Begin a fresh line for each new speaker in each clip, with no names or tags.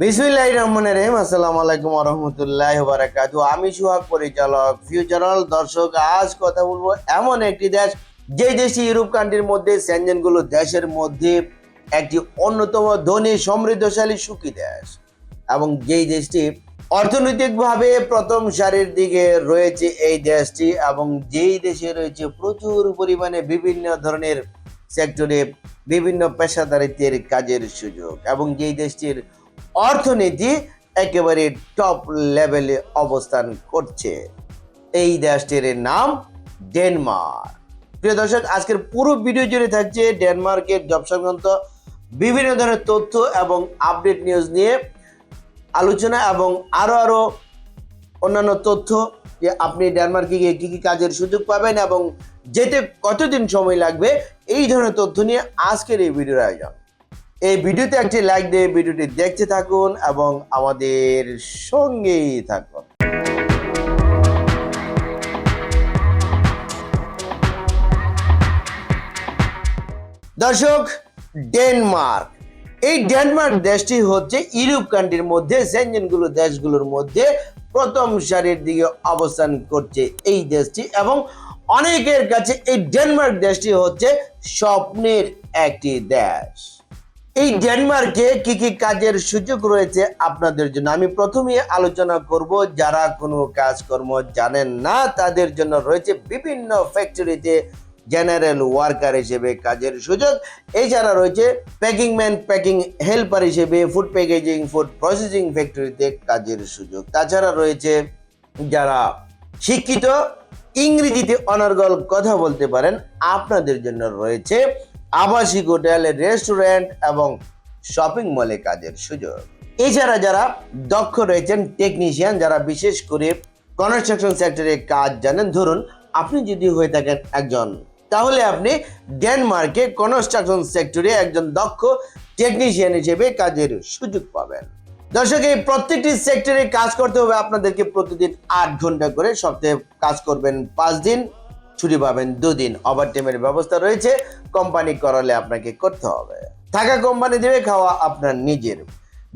বিসমিল্লাহ রহমানের রহিম। আসসালামু আলাইকুম রহমতুল্লাহ বারাকাতু। আমি সুহাগ, পরিচালক ফিউচারাল দর্শক। আজ কথা বলব এমন একটি দেশ, যে দেশটি ইউরোপ কান্ট্রির মধ্যে স্যানজেনগুলো দেশের মধ্যে একটি অন্যতম ধনী, সমৃদ্ধশালী, সুখী দেশ। এবং যেই দেশটি অর্থনৈতিকভাবে প্রথম সারির দিকে রয়েছে এই দেশটি, এবং যেই দেশে রয়েছে প্রচুর পরিমাণে বিভিন্ন ধরনের সেক্টরে বিভিন্ন পেশাদারিত্বের কাজের সুযোগ। এবং যেই দেশটির অর্থনীতি একেবারে টপ লেভেলে অবস্থান করছে। এই দেশটির নাম ডেনমার্ক। প্রিয় দর্শক, আজকের পুরো ভিডিও জুড়ে থাকছে ডেনমার্কের জব সংক্রান্ত বিভিন্ন ধরনের তথ্য এবং আপডেট নিউজ নিয়ে আলোচনা এবং আরও আরও অন্যান্য তথ্য যে আপনি ডেনমার্কে গিয়ে কী কী কাজের সুযোগ পাবেন এবং যেতে কতদিন সময় লাগবে, এই ধরনের তথ্য নিয়ে আজকের এই ভিডিওর আয়োজন। এই ভিডিওতে একটি লাইক দিয়ে ভিডিওটি দেখতে থাকুন এবং আমাদের সঙ্গেই থাকুন। দর্শক, ডেনমার্ক। এই ডেনমার্ক দেশটি হচ্ছে ইউরোপ কান্ট্রির মধ্যে সেঞ্জনগুলো দেশগুলোর মধ্যে প্রথম সারির দিকে অবস্থান করছে এই দেশটি এবং অনেকের কাছে এই ডেনমার্ক দেশটি হচ্ছে স্বপ্নের একটি দেশ। এই ডেনমার্কে কি কি কাজের সুযোগ রয়েছে আপনাদের জন্য? আমি প্রথমে আলোচনা করব যারা কোনো কাজকর্ম জানেন না, তাদের জন্য রয়েছে বিভিন্ন ফ্যাক্টরিতে জেনারেল ওয়ার্কার হিসেবে কাজের সুযোগ। এছাড়া রয়েছে প্যাকিং ম্যান প্যাকিং হেল্পার হিসেবে ফুড প্যাকেজিং ফুড প্রসেসিং ফ্যাক্টরিতে কাজের সুযোগ। তাছাড়া রয়েছে যারা শিক্ষিত, ইংরেজিতে অনর্গল কথা বলতে পারেন, আপনাদের জন্য রয়েছে আবাসিক হোটেল রেস্টুরেন্ট এবং শপিং মলে কাজের সুযোগ। এছাড়া যারা দক্ষ রয়েছেন টেকনিশিয়ান যারা বিশেষ করে কনস্ট্রাকশন সেক্টরে কাজ জানেন, ধরুন আপনি যদি হয়ে থাকেন একজন, তাহলে আপনি ডেনমার্কে কনস্ট্রাকশন সেক্টরে একজন দক্ষ টেকনিশিয়ান হিসেবে কাজের সুযোগ পাবেন। দর্শক, এই প্রত্যেকটি সেক্টরে কাজ করতে হবে। আপনাদেরকে প্রতিদিন আট ঘণ্টা করে সপ্তাহে কাজ করবেন পাঁচ দিন। ছুটি পাবেন দুদিন। ওভার টাইমের ব্যবস্থা রয়েছে। কোম্পানি করালে আপনাকে করতে হবে। থাকা কোম্পানি দেবে, খাওয়া আপনার নিজের।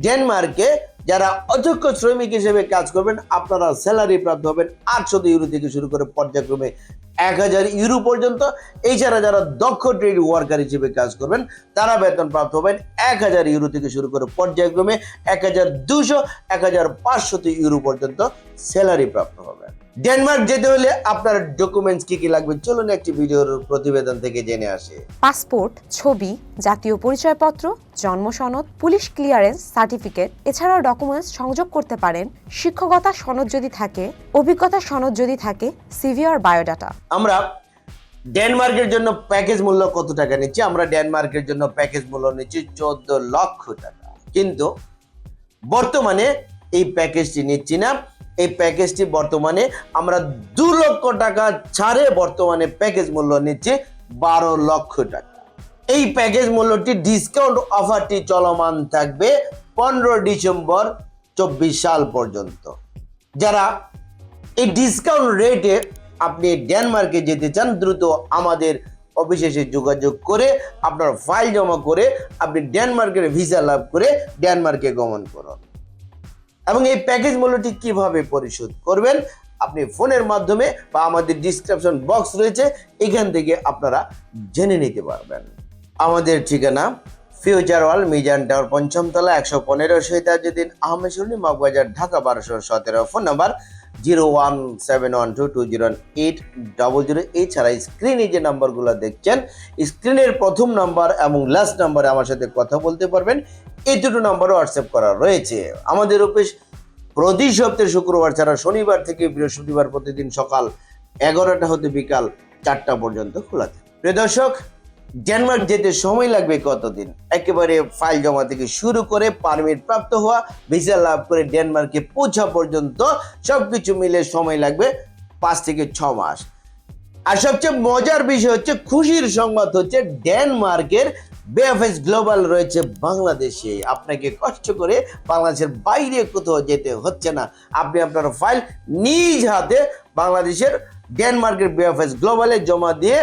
ডেনমার্কে যারা অধ্যক্ষ শ্রমিক হিসেবে কাজ করবেন, আপনারা স্যালারি প্রাপ্ত হবেন আটশো ইউরো থেকে শুরু করে পর্যায়ক্রমে এক হাজার ইউরো পর্যন্ত। এছাড়া যারা দক্ষ ট্রেড ওয়ার্কার হিসেবে কাজ করবেন, তারা বেতন প্রাপ্ত হবেন এক হাজার ইউরো থেকে শুরু করে পর্যায়ক্রমে এক হাজার দুশো এক হাজার পাঁচশত ইউরো পর্যন্ত স্যালারি প্রাপ্ত হবেন। ডেনমার্ক যেতে হলে আপনার ডকুমেন্টস কি কি লাগবে? চলুন একটি ভিডিওর প্রতিবেদন থেকে জেনে আসে।
পাসপোর্ট ছবি জাতীয় পরিচয়পত্র জন্ম সনদ পুলিশ ক্লিয়ারেন্স সার্টিফিকেট এছাড়াও ডকুমেন্টস সংযোগ করতে পারেন। শিক্ষকতা সনদ যদি থাকে অভিজ্ঞতা সনদ যদি থাকে সিভি আর বায়োডাটা
আমরা ডেনমার্কের জন্য প্যাকেজ মূল্য কত টাকা নিচ্ছি? আমরা ডেনমার্কের জন্য প্যাকেজ মূল্য নিচ্ছি চোদ্দ লক্ষ টাকা। কিন্তু বর্তমানে এই প্যাকেজটি নিচ্ছি না। এই প্যাকেজটি বর্তমানে আমরা দু লক্ষ টাকা ছাড়ে বর্তমানে প্যাকেজ মূল্য নিচ্ছি বারো লক্ষ টাকা। এই প্যাকেজ মূল্যটি ডিসকাউন্ট অফারটি চলমান থাকবে পনেরো ডিসেম্বর চব্বিশ সাল পর্যন্ত। যারা এই ডিসকাউন্ট রেটে আপনি ডেনমার্কে যেতে চান, দ্রুত আমাদের অফিসে যোগাযোগ করে আপনার ফাইল জমা করে আপনি ডেনমার্কের ভিসা লাভ করে ডেনমার্কে গমন করুন। এবং এই প্যাকেজ মূল্যটি কীভাবে পরিশোধ করবেন আপনি ফোনের মাধ্যমে বা আমাদের ডিসক্রিপশন বক্স রয়েছে, এখান থেকে আপনারা জেনে নিতে পারবেন। আমাদের ঠিকানা ফিউচার ওয়াল মিজান টাওয়ার পঞ্চমতলা, একশো পনেরো সৈতাজুদ্দিন আহমেদ সুরনি মগবাজার ঢাকা, বারোশো সতেরো। Phone number zero one seven one two two zero eight double zero. এছাড়া স্ক্রিনে যে নাম্বারগুলো দেখছেন, স্ক্রিনের প্রথম নাম্বার এবং লাস্ট নাম্বারে আমার সাথে কথা বলতে পারবেন। এই দুটো নাম্বারও হোয়াটসঅ্যাপ করা রয়েছে। আমাদের অফিস প্রতি সপ্তাহে শুক্রবার ছাড়া শনিবার থেকে বৃহস্পতিবার প্রতিদিন সকাল এগারোটা হতে বিকাল চারটা পর্যন্ত খোলা থাকে। প্রিয় দর্শক ডেনমার্ক যেতে সময় লাগবে কতদিন? একেবারে ফাইল জমা থেকে শুরু করে পারমিট প্রাপ্ত হওয়া ভিসা লাভ করে ডেনমার্কে পৌঁছা পর্যন্ত সবকিছু মিলে সময় লাগবে পাঁচ থেকে ছ মাস। আর সবচেয়ে মজার বিষয় হচ্ছে, খুশির সংবাদ হচ্ছে ডেনমার্কের বেএফএস গ্লোবাল রয়েছে বাংলাদেশে। আপনাকে কষ্ট করে বাংলাদেশের বাইরে কোথাও যেতে হচ্ছে না। আপনি আপনার ফাইল নিজ হাতে বাংলাদেশের ডেনমার্কের বেএফএস গ্লোবালে জমা দিয়ে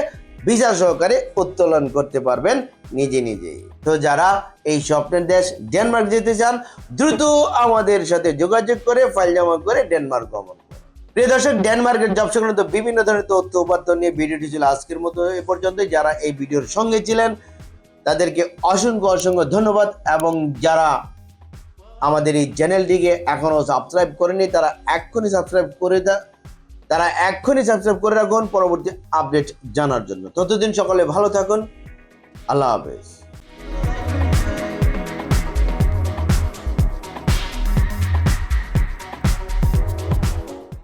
ভিসা সহকারে উত্তোলন করতে পারবেন নিজে নিজেই তো যারা এই স্বপ্নের দেশ ডেনমার্ক যেতে চান, দ্রুত আমাদের সাথে যোগাযোগ করে, ফাইল জমা করে ডেনমার্ক গমন। প্রিয় দর্শক, ডেনমার্কের জব সংক্রান্ত বিভিন্ন ধরনের তথ্য, উপাত্ত নিয়ে ভিডিওটি ছিল আজকের মতো এ পর্যন্ত যারা এই ভিডিওর সঙ্গে ছিলেন, তাদেরকে অসংখ্য অসংখ্য ধন্যবাদ এবং যারা আমাদের এই চ্যানেলটিকে এখনও সাবস্ক্রাইব করেনি তারা এক্ষুনি সাবস্ক্রাইব করে দা- তারা এক্ষুনি সাবস্ক্রাইব করে রাখুন, পরবর্তী আপডেট জানার জন্য। ততদিন সকলে ভালো থাকুন। আল্লাহ হাফেজ।